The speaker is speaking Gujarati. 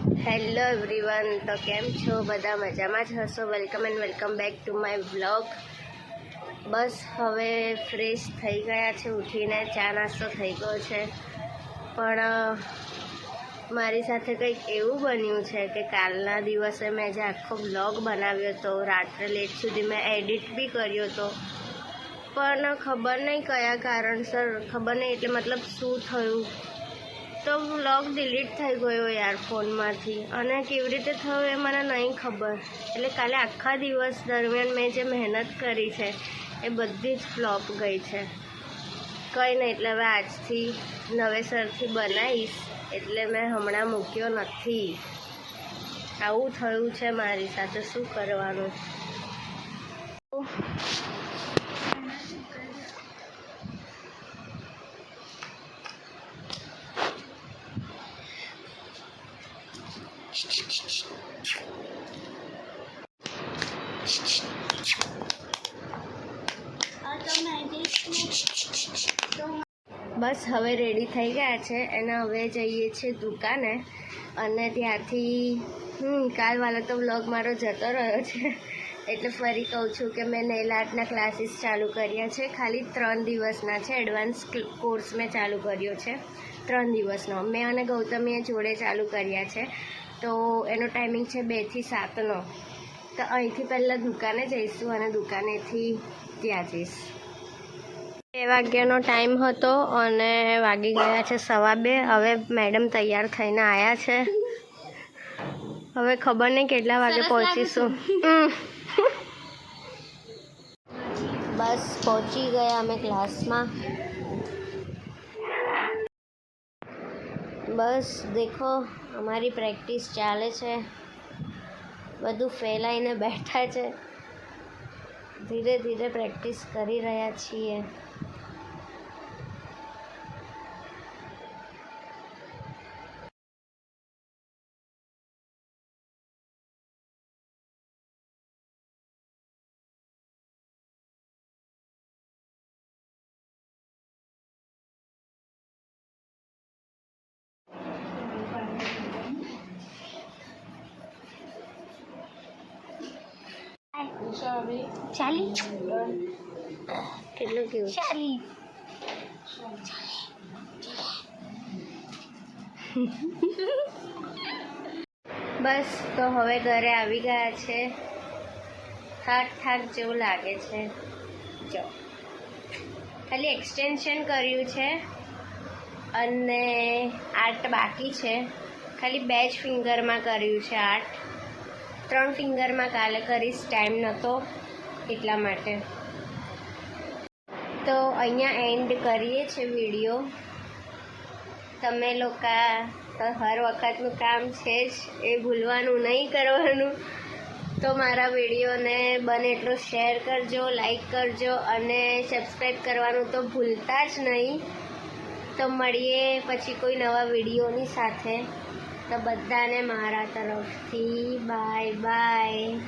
હેલો એવરીવન તો કેમ છો? બધા મજામાં જ હશો? Welcome and welcome back to my blog બસ હવે ફ્રેશ થઈ ગયા છે, ઉઠીને ચા નાસ્તો થઈ ગયો છે. પણ મારી સાથે કંઈક એવું બન્યું છે કે કાલના દિવસે મેં જે આખો બ્લોગ બનાવ્યો હતો, રાત્રે લેટ સુધી મેં એડિટ બી કર્યો હતો. પણ ખબર નહીં કયા કારણસર, ખબર નહીં એટલે મતલબ શું થયું? તો વ્લોગ ડિલીટ થઈ ગયો યાર ફોનમાંથી. અને કેવી રીતે થયું એ મને નહીં ખબર. એટલે કાલે આખા દિવસ દરમિયાન મેં જે મહેનત કરી છે, એ બધી જ ફ્લોપ ગઈ છે. કંઈ નહીં, એટલે હવે આજથી નવેસરથી બનાવીશ. એટલે મેં હમણાં મૂક્યો નથી. આવું થયું છે મારી સાથે. શું કરવાનું? બસ હવે રેડી થઈ ગયા છે અને હવે જઈએ છીએ દુકાને અને ત્યાંથી, હમ, કાલવાળો તો વ્લોગ મારો જતો રહ્યો છે. એટલે ફરી કહું છું કે મેં નેલ આર્ટના ક્લાસીસ ચાલુ કર્યા છે. ખાલી ત્રણ દિવસના છે. એડવાન્સ કોર્સ મેં ચાલુ કર્યો છે. ત્રણ દિવસનો. મેં અને ગૌતમીએ જોડે ચાલુ કર્યા છે. તો એનો ટાઈમિંગ છે બેથી સાતનો. તો અહીંથી પહેલાં દુકાને જઈશું અને દુકાનેથી ત્યાં જઈશ. બે વાગ્યાનો ટાઈમ હતો અને વાગી ગયા છે સવા બે. હવે મેડમ તૈયાર થઈને આવ્યા છે. હવે ખબર નહીં કેટલા વાગે પહોંચીશું. બસ પહોંચી ગયા અમે ક્લાસમાં બસ દેખો, અમારી પ્રેક્ટિસ ચાલે છે. બધું ફેલાઈને બેઠા છે. ધીરે ધીરે પ્રેક્ટિસ કરી રહ્યા છીએ. ચાલી. કેટલું કેવું ચાલી. બસ તો હવે ઘરે આવી ગયા છે. થાક થાક જેવું લાગે છે. જો. ખાલી એક્સટેન્શન કર્યું છે અને આર્ટ બાકી છે. ખાલી બે જ ફિંગરમાં કર્યું છે આર્ટ. ત્રણ ફિંગરમાં કાલે કરીશ, ટાઈમ નહોતો એટલા માટે. તો અહીંયા એન્ડ કરીએ છે વીડિયો તમે લોકો હર વખતનું કામ છે જ એ ભૂલવાનું નહીં કરવાનું. તો મારા વિડીયોને બને એટલો શેર કરજો લાઈક કરજો અને સબસ્ક્રાઈબ કરવાનું તો ભૂલતા જ નહીં. તો મળીએ પછી કોઈ નવા વિડીયોની સાથે. તો બધાને મારા તરફથી બાય બાય.